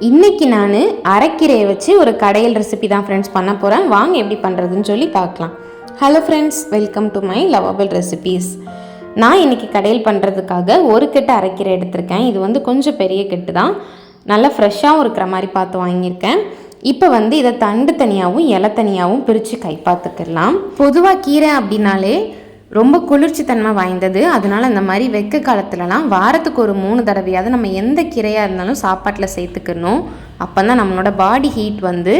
இன்னைக்கு நான் அரைக்கீரையை வச்சு ஒரு கடையல் ரெசிபி தான் ஃப்ரெண்ட்ஸ் பண்ண போகிறேன் வாங்க எப்படி பண்ணுறதுன்னு சொல்லி பார்க்கலாம். Hello friends welcome to my lovable recipes நான் இன்றைக்கி கடையில் பண்ணுறதுக்காக ஒரு கெட்டு அரைக்கீரை எடுத்திருக்கேன். இது வந்து கொஞ்சம் பெரிய கெட்டு தான். நல்லா ஃப்ரெஷ்ஷாகவும் இருக்கிற மாதிரி பார்த்து வாங்கியிருக்கேன். இப்போ வந்து இதை தண்டு தனியாகவும் இலை தனியாகவும் பிரித்து கை பொதுவாக கீரை அப்படின்னாலே ரொம்ப குளிர்ச்சி தன்மை வாய்ந்தது. அதனால இந்த மாதிரி வெக்க காலத்துலலாம் வாரத்துக்கு ஒரு மூணு தடவையாவது நம்ம எந்த கீரையாக இருந்தாலும் சாப்பாட்டில் சேர்த்துக்கணும். அப்போ தான் நம்மளோட பாடி ஹீட் வந்து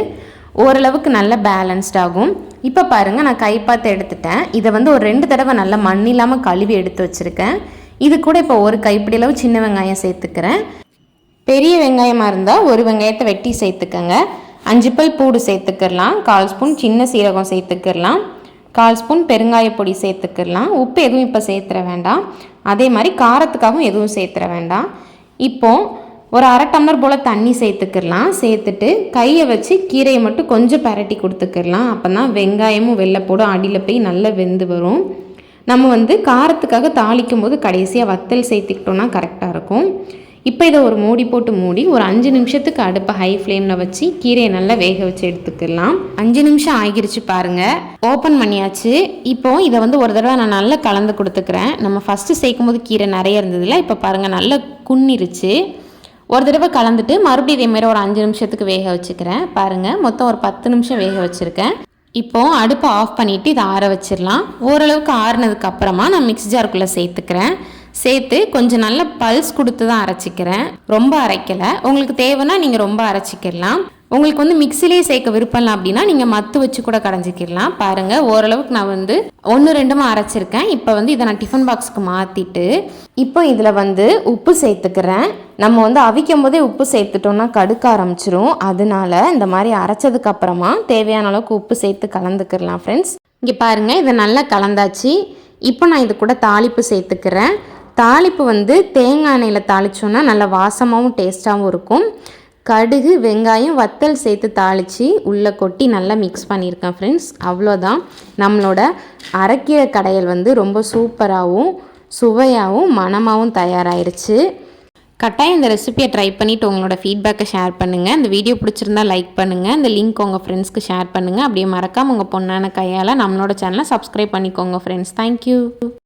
ஓரளவுக்கு நல்ல பேலன்ஸ்ட் ஆகும். இப்போ பாருங்கள் நான் கைப்பாத்து எடுத்துட்டேன். இதை வந்து ஒரு ரெண்டு தடவை நல்லா மண் இல்லாமல் கழுவி எடுத்து வச்சுருக்கேன். இது கூட இப்போ ஒரு கைப்பிடி அளவு சின்ன வெங்காயம் சேர்த்துக்கிறேன். பெரிய வெங்காயமாக இருந்தால் ஒரு வெங்காயத்தை வெட்டி சேர்த்துக்கங்க. அஞ்சு பல் பூடு சேர்த்துக்கிடலாம் கால் ஸ்பூன் சின்ன சீரகம் சேர்த்துக்கிடலாம் கால் ஸ்பூன் பெருங்காய பொடி சேர்த்துக்கிடலாம் உப்பு எதுவும் இப்போ சேர்த்துற வேண்டாம். அதே மாதிரி காரத்துக்காகவும் எதுவும் சேர்த்துற வேண்டாம். இப்போது ஒரு அரை டம்ளர் போல் தண்ணி சேர்த்துக்கிடலாம் சேர்த்துட்டு கையை வச்சு கீரையை மட்டும் கொஞ்சம் பரட்டி கொடுத்துக்கிடலாம் அப்போ தான் வெங்காயமும் வெள்ளைப்போடும் அடியில் போய் நல்லா வெந்து வரும். நம்ம வந்து காரத்துக்காக தாளிக்கும் போது கடைசியாக வத்தல் சேர்த்துக்கிட்டோன்னா கரெக்டாக இருக்கும். இப்போ இதை ஒரு மூடி போட்டு மூடி ஒரு அஞ்சு நிமிஷத்துக்கு அடுப்பை ஹை ஃப்ளேமில் வச்சு கீரையை நல்லா வேக வச்சு எடுத்துக்கலாம். அஞ்சு நிமிஷம் ஆகிருச்சு பாருங்க. ஓப்பன் பண்ணியாச்சு. இப்போ இதை வந்து ஒரு தடவை நான் நல்லா கலந்து கொடுத்துக்கிறேன். நம்ம ஃபஸ்ட்டு சேர்க்கும் போது கீரை நிறைய இருந்ததில்ல இப்போ பாருங்கள் நல்லா குன்னிருச்சு. ஒரு தடவை கலந்துட்டு மறுபடியும் இதேமாரி ஒரு அஞ்சு நிமிஷத்துக்கு வேக வச்சுக்கிறேன். பாருங்கள் மொத்தம் ஒரு பத்து நிமிஷம் வேக வச்சுருக்கேன். இப்போ அடுப்பை ஆஃப் பண்ணிவிட்டு இதை ஆற வச்சிடலாம். ஓரளவுக்கு ஆறுனதுக்கு அப்புறமா நான் மிக்ஸி ஜாருக்குள்ளே சேர்த்துக்கிறேன். சேர்த்து கொஞ்சம் நல்ல பல்ஸ் கொடுத்து தான் அரைச்சிக்கிறேன். ரொம்ப அரைக்கலை. உங்களுக்கு தேவைன்னா நீங்கள் ரொம்ப அரைச்சிக்கிடலாம் உங்களுக்கு வந்து மிக்சிலே சேர்க்க விருப்பம் அப்படின்னா நீங்கள் மத்து வச்சு கூட கடைஞ்சிக்கிடலாம் பாருங்கள் ஓரளவுக்கு நான் வந்து ஒன்று ரெண்டுமா அரைச்சிருக்கேன். இப்போ வந்து இதை நான் டிஃபன் பாக்ஸ்க்கு மாற்றிட்டு இப்போ இதில் வந்து உப்பு சேர்த்துக்கிறேன். நம்ம வந்து அவிக்கும் போதே உப்பு சேர்த்துட்டோம்னா கடுக்க ஆரம்பிச்சிரும். அதனால இந்த மாதிரி அரைச்சதுக்கு அப்புறமா தேவையான அளவுக்கு உப்பு சேர்த்து கலந்துக்கிடலாம் ஃப்ரெண்ட்ஸ் இங்கே பாருங்கள் இதை நல்லா கலந்தாச்சு. இப்போ நான் இது கூட தாளிப்பு சேர்த்துக்கிறேன். தாளிப்பு வந்து தேங்காய் எண்ணெயில் தாளித்தோன்னா நல்லா வாசமாகவும் டேஸ்ட்டாகவும் இருக்கும். கடுகு வெங்காயம் வத்தல் சேர்த்து தாளித்து உள்ளே கொட்டி நல்லா மிக்ஸ் பண்ணியிருக்கேன் ஃப்ரெண்ட்ஸ் அவ்வளோதான். நம்மளோட அரைக்கீரை கடையல் வந்து ரொம்ப சூப்பராகவும் சுவையாகவும் மணமாகவும் தயாராகிருச்சு கட்டாயம் இந்த ரெசிபியை ட்ரை பண்ணிவிட்டு உங்களோட ஃபீட்பேக்கை ஷேர் பண்ணுங்கள் இந்த வீடியோ பிடிச்சிருந்தா லைக் பண்ணுங்கள் இந்த லிங்க் உங்கள் ஃப்ரெண்ட்ஸ்க்கு ஷேர் பண்ணுங்கள் அப்படியே மறக்காமல் உங்கள் பொண்ணான கையால் நம்மளோட சேனலை சப்ஸ்கிரைப் பண்ணிக்கோங்க ஃப்ரெண்ட்ஸ் தேங்க்யூ